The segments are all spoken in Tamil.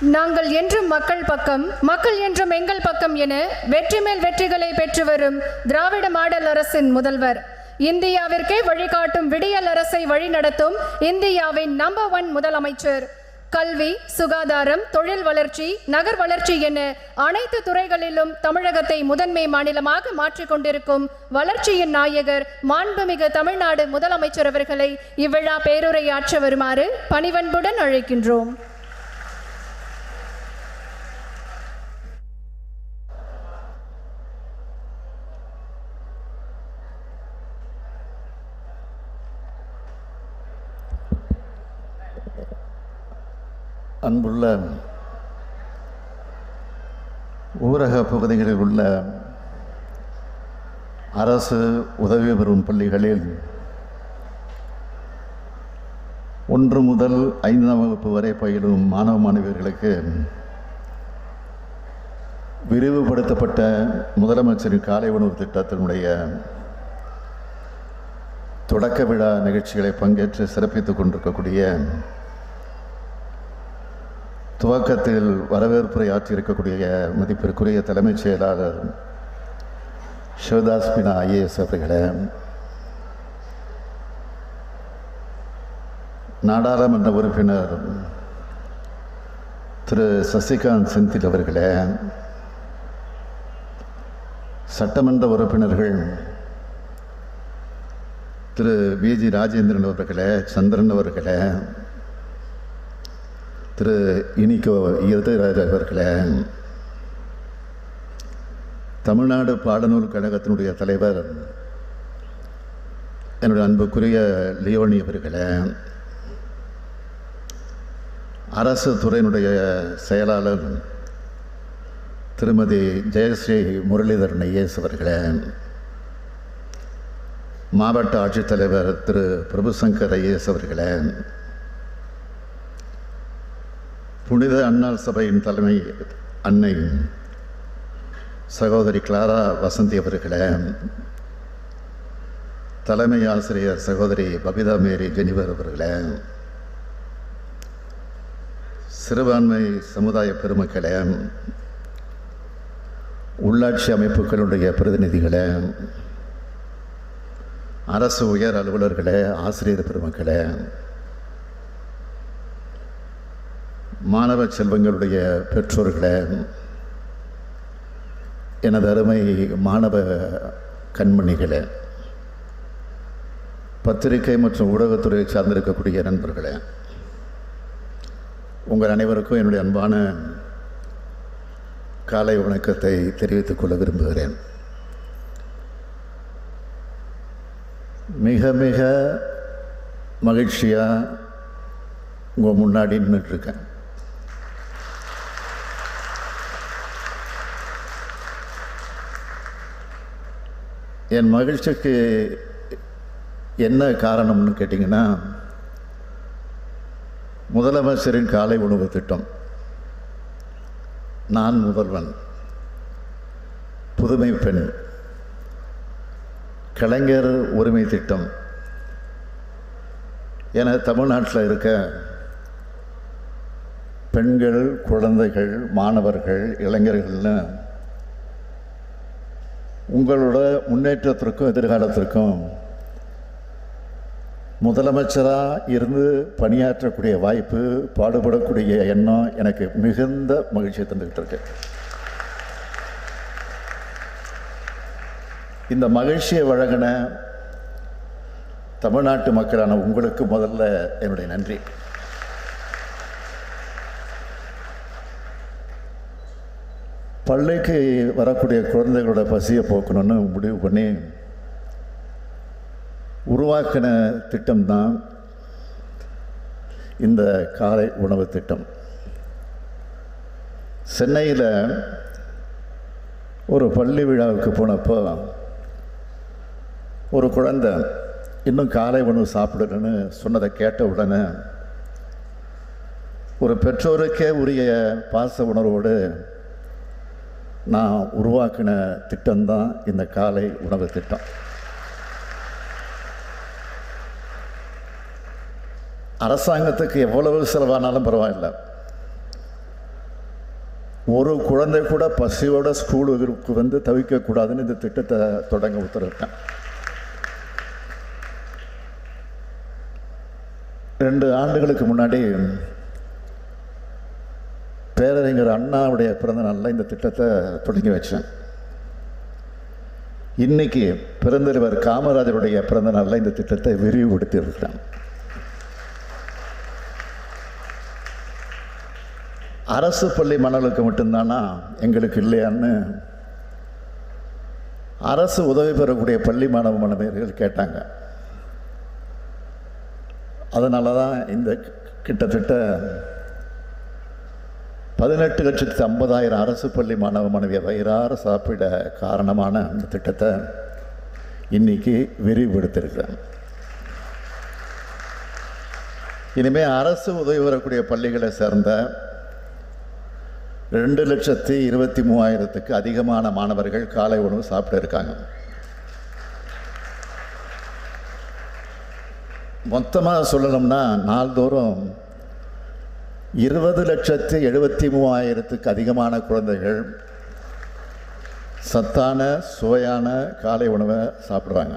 நாங்கள் என்றும் மக்கள் பக்கம் மக்கள் என்றும் எங்கள் பக்கம் என வெற்றி மேல் வெற்றிகளை பெற்று வரும் திராவிட மாடல் அரசின் முதல்வர். இந்தியாவிற்கே வழிகாட்டும் விடியல் அரசை வழிநடத்தும் இந்தியாவின் நம்பர் ஒன் முதலமைச்சர். கல்வி சுகாதாரம் தொழில் வளர்ச்சி நகர் வளர்ச்சி என அனைத்து துறைகளிலும் தமிழகத்தை முதன்மை மாநிலமாக மாற்றிக்கொண்டிருக்கும் வளர்ச்சியின் நாயகர் மாண்புமிகு தமிழ்நாடு முதலமைச்சர் அவர்களை இவ்விழா பேருரையாற்ற வருமாறு பணிவன்புடன் அழைக்கின்றோம். அன்புள்ள ஊரக பகுதிகளில் உள்ள அரசு உதவி பெறும் பள்ளிகளில் ஒன்று முதல் ஐந்தாம் வகுப்பு வரை பயிலும் மாணவ மாணவியர்களுக்கு விரிவுபடுத்தப்பட்ட முதலமைச்சரின் காலை உணவு திட்டத்தினுடைய தொடக்க விழா நிகழ்ச்சிகளை பங்கேற்று சிறப்பித்துக் கொண்டிருக்கக்கூடிய துவக்கத்தில் வரவேற்புரை ஆற்றியிருக்கக்கூடிய மதிப்பிற்குரிய தலைமைச் செயலாளர் சிவதாஸ் பினா ஐஏஎஸ் அவர்களே நாடாளுமன்ற உறுப்பினர் திரு சசிகாந்த் செந்தில் அவர்களே சட்டமன்ற உறுப்பினர்கள் திரு விஜி ராஜேந்திரன் அவர்களே சந்திரன் அவர்களே திரு இனிகோ இருதராஜ் அவர்களே தமிழ்நாடு பாடநூல் கழகத்தினுடைய தலைவர் என்னுடைய அன்புக்குரிய லியோனி அவர்களே அரசு துறையினுடைய செயலாளர் திருமதி ஜெயஸ்ரீ முரளிதரன் ஐஏஎஸ் அவர்களே மாவட்ட ஆட்சித்தலைவர் திரு பிரபுசங்கர் ஐஏஎஸ் அவர்களே புனித அன்னாள் சபையின் தலைமை அன்னை சகோதரி கிளாரா வசந்தி அவர்களே தலைமை ஆசிரியர் சகோதரி பபிதா மேரி ஜெனிவர் அவர்களே சிறுபான்மை சமுதாய பெருமக்களே உள்ளாட்சி அமைப்புகளுடைய பிரதிநிதிகளே அரசு உயர் அலுவலர்களே ஆசிரியர் பெருமக்களே மாணவ செல்வங்களுடைய பெற்றோர்களே எனது அருமை மாணவ கண்மணிகளே பத்திரிகை மற்றும் ஊடகத்துறையை சார்ந்திருக்கக்கூடிய நண்பர்களே உங்கள் அனைவருக்கும் என்னுடைய அன்பான காலை வணக்கத்தை தெரிவித்துக் கொள்ள விரும்புகிறேன். மிக மிக மகிழ்ச்சியாக உங்கள் முன்னாடி நின்றுட்டுருக்கேன் என் மகிழ்ச்சிக்கு என்ன காரணம்னு கேட்டிங்கன்னா முதலமைச்சரின் காலை உணவு திட்டம். நான் முதல்வன் புதுமை பெண் கலைஞர் உரிமை திட்டம். என தமிழ்நாட்டில் இருக்க பெண்கள் குழந்தைகள் மாணவர்கள் இளைஞர்கள்னு உங்களோட முன்னேற்றத்திற்கும் எதிர்காலத்திற்கும் முதலமைச்சராக இருந்து பணியாற்றக்கூடிய வாய்ப்பு பாடுபடக்கூடிய எண்ணம் எனக்கு மிகுந்த மகிழ்ச்சியை தந்துக்கிட்டு இருக்கு. இந்த மகிழ்ச்சியை வழங்கின தமிழ்நாட்டு மக்களான உங்களுக்கு முதல்ல என்னுடைய நன்றி. பள்ளிக்கு வரக்கூடிய குழந்தைகளோட பசியை போக்கணும்னு முடிவு பண்ணி உருவாக்கின திட்டம்தான் இந்த காலை உணவு திட்டம். சென்னையில் ஒரு பள்ளி விழாவுக்கு போனப்போ ஒரு குழந்தை இன்னும் காலை உணவு சாப்பிடணும்னு சொன்னதை கேட்ட உடனே ஒரு பெற்றோருக்கே உரிய பாச உணர்வோடு நான் உருவாக்கின திட்டம்தான் இந்த காலை உணவு திட்டம். அரசாங்கத்துக்கு எவ்வளவு செலவானாலும் பரவாயில்ல. ஒரு குழந்தை கூட பசியோட ஸ்கூலுக்கு வந்து தவிக்கக்கூடாதுன்னு இந்த திட்டத்தை தொடங்க உத்தரவிட்டேன். ரெண்டு ஆண்டுகளுக்கு முன்னாடி பேரறிஞர் அண்ணாவுடைய பிறந்த நாளில் இந்த திட்டத்தை தொடங்கி வச்சேன். இன்னைக்கு பிறந்தவர் காமராஜருடைய பிறந்த நாளில் இந்த திட்டத்தை விரிவுபடுத்தி இருக்கிறேன் அரசு பள்ளி மாணவர்களுக்கு மட்டும்தானா? எங்களுக்கு இல்லையான்னு அரசு உதவி பெறக்கூடிய பள்ளி மாணவ மாணவியர்கள் கேட்டாங்க. அதனால தான் இந்த கிட்டத்தட்ட பதினெட்டு லட்சத்து ஐம்பதாயிரம் அரசு பள்ளி மாணவ மாணவியை வயிறார சாப்பிட காரணமான அந்த திட்டத்தை இன்னைக்கு விரிவுபடுத்தியிருக்கிறேன். இனிமேல் அரசு உதவி வரக்கூடிய பள்ளிகளை சேர்ந்த ரெண்டு லட்சத்தி இருபத்தி மூவாயிரத்துக்கு அதிகமான மாணவர்கள் காலை உணவு சாப்பிட்டு இருக்காங்க. மொத்தமாக சொல்லணும்னா நாள்தோறும் இருபது லட்சத்து எழுபத்தி மூவாயிரத்துக்கு அதிகமான குழந்தைகள் சத்தான சுவையான காலை உணவை சாப்பிட்றாங்க.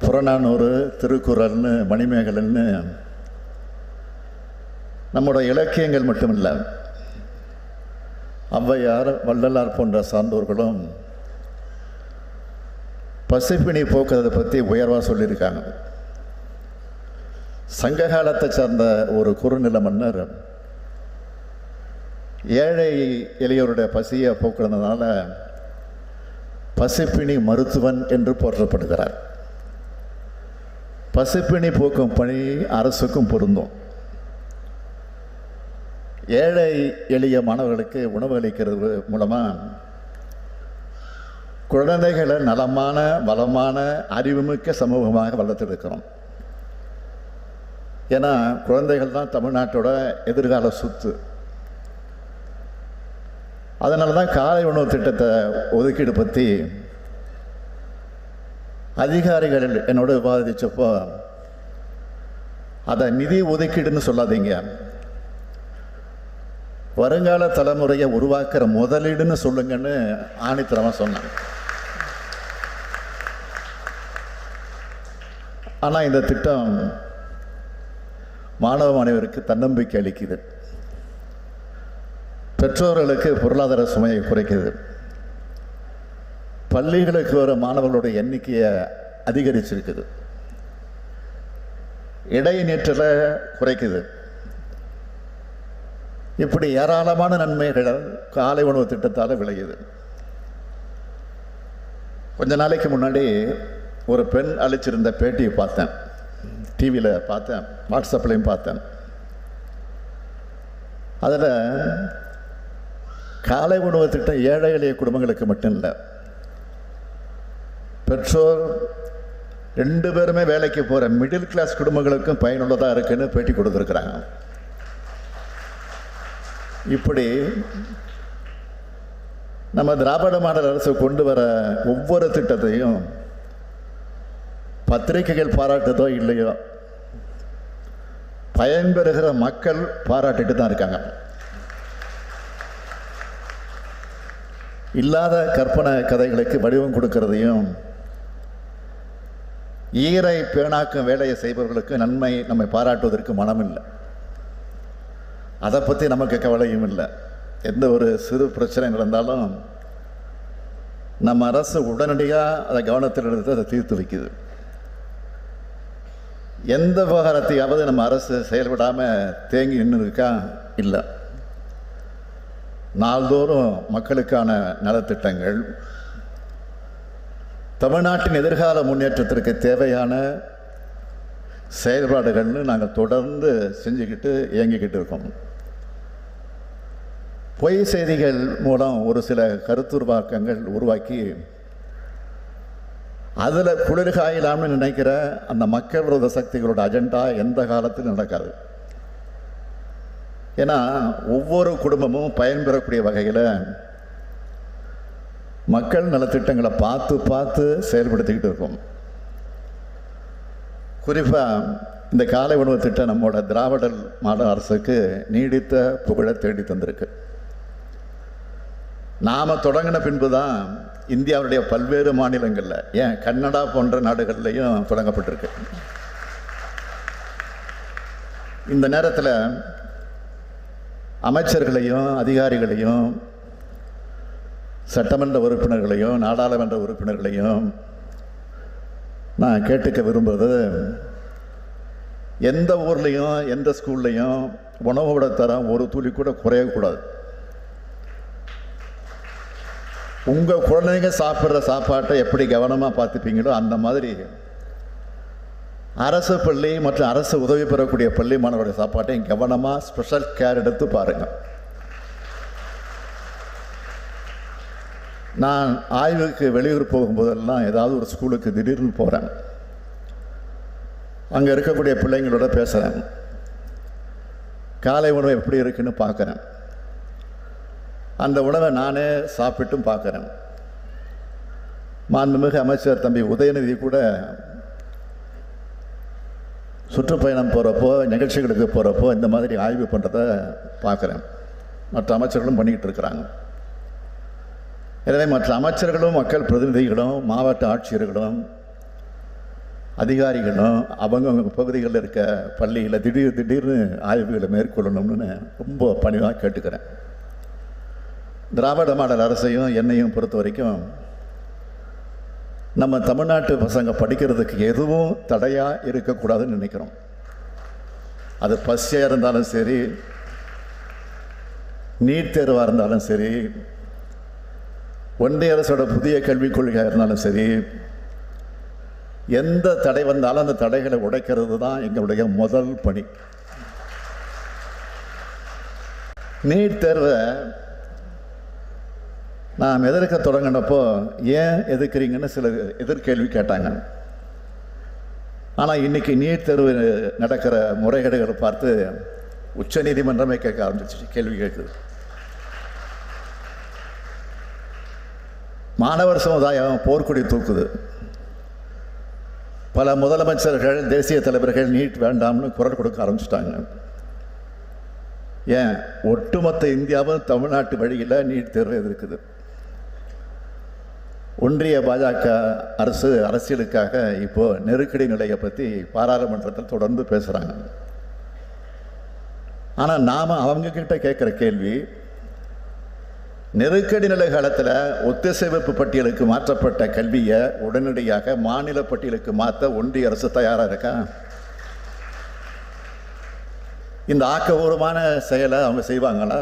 புறநானூறு திருக்குறள்னு மணிமேகலன்னு நம்முடைய இலக்கியங்கள் மட்டுமில்லை ஔவையார் வள்ளலார் போன்ற சார்ந்தோர்களும் பசிப்பினி போக்குறதை பற்றி உயர்வாக சொல்லியிருக்காங்க. சங்க காலத்தை சார்ந்த ஒரு குறுநில மன்னர். ஏழை எளியோருடைய பசியை போக்குறதுனால பசிப்பிணி மருத்துவன் என்று போற்றப்படுகிறார். பசிப்பிணி போக்கும் பணி அரசுக்கும் பொருந்தும். ஏழை எளிய மாணவர்களுக்கு உணவு அளிக்கிறது மூலமாக குழந்தைகளை நலமான வளமான அறிவுமிக்க சமூகமாக வளர்த்தெடுக்கிறோம். ஏன்னா குழந்தைகள் தான் தமிழ்நாட்டோட எதிர்கால சொத்து. அதனால தான் காலை உணவு திட்டத்தை ஒதுக்கீடு பற்றி அதிகாரிகள் என்னோட விவாதிச்சப்போ அதை நிதி ஒதுக்கீடுன்னு சொல்லாதீங்க. வருங்கால தலைமுறையை உருவாக்குற முதலீடுன்னு சொல்லுங்கன்னு ஆணித்தரமாக சொன்னாங்க. ஆனால் இந்த திட்டம் மாணவ மாணவருக்கு தன்னம்பிக்கை அளிக்குது. பெற்றோர்களுக்கு பொருளாதார சுமையை குறைக்குது. பள்ளிகளுக்கு வர மாணவர்களுடைய எண்ணிக்கையை அதிகரிச்சிருக்குது. இடைநீற்றலை குறைக்குது. இப்படி ஏராளமான நன்மைகள் காலை உணவு திட்டத்தால் விளையுது. கொஞ்ச நாளைக்கு முன்னாடி ஒரு பெண் அளிச்சிருந்த பேட்டியை பார்த்தேன். டிவியில் பார்த்தேன் வாட்ஸ்அப்லேயும் பார்த்தேன். அதில் காலை உணவு திட்டம் ஏழை எளிய குடும்பங்களுக்கு மட்டும் இல்லை. பெற்றோர் ரெண்டு பேருமே வேலைக்கு போகிற மிடில் கிளாஸ் குடும்பங்களுக்கும் பயனுள்ளதாக இருக்குன்னு பேட்டி கொடுத்துருக்குறாங்க. இப்படி நம்ம திராவிட மாடல் அரசு கொண்டு வர ஒவ்வொரு திட்டத்தையும் பத்திரிகைகள் பாராட்டுதோ இல்லையோ பயன்பெறுகிற மக்கள் பாராட்டிட்டு தான் இருக்காங்க. இல்லாத கற்பனை கதைகளுக்கு வடிவம் கொடுக்கறதையும் ஈரை பேணாக்கும் வேலையை செய்பவர்களுக்கு நன்மை நம்மை பாராட்டுவதற்கு மனமில்லை. அதை பற்றி நமக்கு கவலையும் இல்லை. எந்த ஒரு சிறு பிரச்சனை நடந்தாலும் நம்ம அரசு உடனடியாக அதை கவனத்தில் எடுத்து அதை தீர்த்து வைக்குது. எந்த விவகாரத்தையாவது நம்ம அரசு செயல்படாமல் தேங்கி நின்று இருக்கா இல்லை. நாள்தோறும் மக்களுக்கான நலத்திட்டங்கள் தமிழ்நாட்டின் எதிர்கால முன்னேற்றத்திற்கு தேவையான செயல்பாடுகள்னு நாங்கள் தொடர்ந்து செஞ்சுக்கிட்டு இயங்கிக்கிட்டு இருக்கோம். பொய் செய்திகள் மூலம் ஒரு சில கருத்துருவாக்கங்கள் உருவாக்கி அதில் குளிர்காயலாம்னு நினைக்கிற அந்த மக்கள் விரோத சக்திகளோட அஜெண்டா எந்த காலத்திலும் நடக்காது. ஏன்னா ஒவ்வொரு குடும்பமும் பயன்பெறக்கூடிய வகையில் மக்கள் நலத்திட்டங்களை பார்த்து பார்த்து செயல்படுத்திக்கிட்டு இருக்கோம். குறிப்பாக இந்த காலை உணவு திட்டம் நம்மளோட திராவிடர் மாநில அரசுக்கு நீடித்த புகழை தேடி தந்திருக்கு. நாம் தொடங்கின பின்பு தான் இந்தியாவுடைய பல்வேறு மாநிலங்களில் ஏன் கன்னடா போன்ற நாடுகள்லையும் தொடங்கப்பட்டிருக்கு. இந்த நேரத்தில் அமைச்சர்களையும் அதிகாரிகளையும் சட்டமன்ற உறுப்பினர்களையும் நாடாளுமன்ற உறுப்பினர்களையும் நான் கேட்டுக்க விரும்புவது எந்த ஊர்லேயும் எந்த ஸ்கூல்லையும் உணவோட தரம் ஒரு துளி கூட குறையக்கூடாது. உங்கள் குழந்தைங்க சாப்பிட்ற சாப்பாட்டை எப்படி கவனமாக பார்த்துப்பீங்களோ அந்த மாதிரி அரசு பள்ளி மற்றும் அரசு உதவி பெறக்கூடிய பள்ளி மாணவருடைய சாப்பாட்டையும் கவனமாக ஸ்பெஷல் கேர் எடுத்து பாருங்கள் நான் ஆய்வுக்கு வெளியூர் போகும்போதெல்லாம் ஏதாவது ஒரு ஸ்கூலுக்கு திடீர்னு போகிறேன் அங்கே இருக்கக்கூடிய பிள்ளைங்களோட பேசுகிறேன் காலை உணவு எப்படி இருக்குன்னு பார்க்குறேன். அந்த உணவை நானே சாப்பிட்டும் பார்க்குறேன். மாண்புமிகு அமைச்சர் தம்பி உதயநிதி கூட சுற்றுப்பயணம் போகிறப்போ நிகழ்ச்சிகளுக்கு போகிறப்போ இந்த மாதிரி ஆய்வு பண்ணுறத பார்க்குறேன். மற்ற அமைச்சர்களும் பண்ணிக்கிட்டு இருக்கிறாங்க. எனவே மற்ற அமைச்சர்களும் மக்கள் பிரதிநிதிகளும் மாவட்ட ஆட்சியர்களும் அதிகாரிகளும் அவங்கவுங்க பகுதிகளில் இருக்க பள்ளியில் திடீர் திடீர்னு ஆய்வுகளை மேற்கொள்ளணும்னு ரொம்ப பணிவாக கேட்டுக்கிறேன். திராவிட மாடல் அரசையும் என்னையும் பொறுத்த வரைக்கும் நம்ம தமிழ்நாட்டு பசங்க படிக்கிறதுக்கு எதுவும் தடையாக இருக்கக்கூடாதுன்னு நினைக்கிறோம். அது பசியாக இருந்தாலும் சரி நீட் தேர்வாக இருந்தாலும் சரி ஒன்றிய அரசோட புதிய கல்விக் கொள்கையாக இருந்தாலும் சரி எந்த தடை வந்தாலும் அந்த தடைகளை உடைக்கிறது தான் எங்களுடைய முதல் பணி. நீட் தேர்வை நாம் எதிர்க்க தொடங்கினப்போ ஏன் எதிர்க்கிறீங்கன்னு சில எதிர்கேள்வி கேட்டாங்க. ஆனால் இன்றைக்கி நீட் தேர்வு நடக்கிற முறைகேடுகளை பார்த்து உச்ச நீதிமன்றமே கேட்க ஆரம்பிச்சிச்சு கேள்வி கேட்குது. மாணவர் சமுதாயம் போர்க்குடி தூக்குது. பல முதலமைச்சர்கள் தேசிய தலைவர்கள் நீட் வேண்டாம்னு குரல் கொடுக்க ஆரம்பிச்சிட்டாங்க. ஏன்? ஒட்டுமொத்த இந்தியாவும் தமிழ்நாட்டு வழியில் நீட் தேர்வு எதிர்க்குது. ஒன்றிய பாஜக அரசு அரசியலுக்காக இப்போது நெருக்கடி நிலையை பற்றி பாராளுமன்றத்தில் தொடர்ந்து பேசுகிறாங்க ஆனால் நாம் அவங்கக்கிட்ட கேட்குற கேள்வி நெருக்கடி நிலை காலத்தில் ஒத்திசைவிப்பு பட்டியலுக்கு மாற்றப்பட்ட கல்வியை உடனடியாக மாநில பட்டியலுக்கு மாற்ற ஒன்றிய அரசு தயாராக இருக்கா? இந்த ஆக்கபூர்வமான செயலை அவங்க செய்வாங்களா?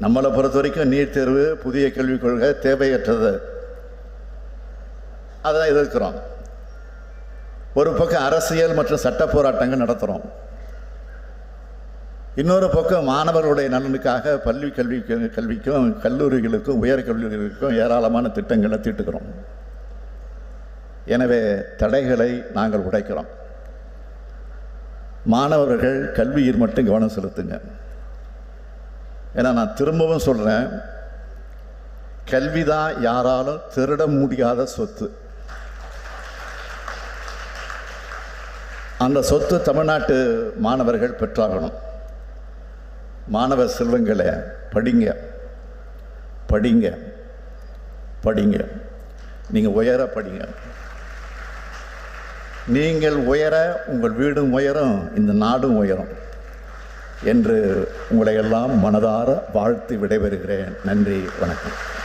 நம்மளை பொறுத்த வரைக்கும் நீட் தேர்வு புதிய கல்விக் கொள்கை தேவையற்றது. அதை எதிர்க்கிறோம். ஒரு பக்கம் அரசியல் மற்றும் சட்ட போராட்டங்கள் நடத்துகிறோம் இன்னொரு பக்கம் மாணவர்களுடைய நலனுக்காக பள்ளி கல்வி கல்விக்கும் கல்லூரிகளுக்கும் உயர் கல்லூரிகளுக்கும் ஏராளமான திட்டங்களை தீட்டுக்கிறோம். எனவே தடைகளை நாங்கள் உடைக்கிறோம். மாணவர்கள் கல்வியில் மட்டும் கவனம் செலுத்துங்க. ஏன்னா நான் திரும்பவும் சொல்கிறேன் கல்வி தான் யாராலும் திருட முடியாத சொத்து. அந்த சொத்து தமிழ்நாட்டு மாணவர்கள் பெற்றாகணும். மாணவ செல்வங்களை படிங்க படிங்க படிங்க. நீங்கள் உயர படிங்க. நீங்கள் உயர உங்கள் வீடும் உயரும் இந்த நாடும் உயரும். என்று உங்களையெல்லாம் மனதார வாழ்த்து விடைபெறுகிறேன். நன்றி வணக்கம்.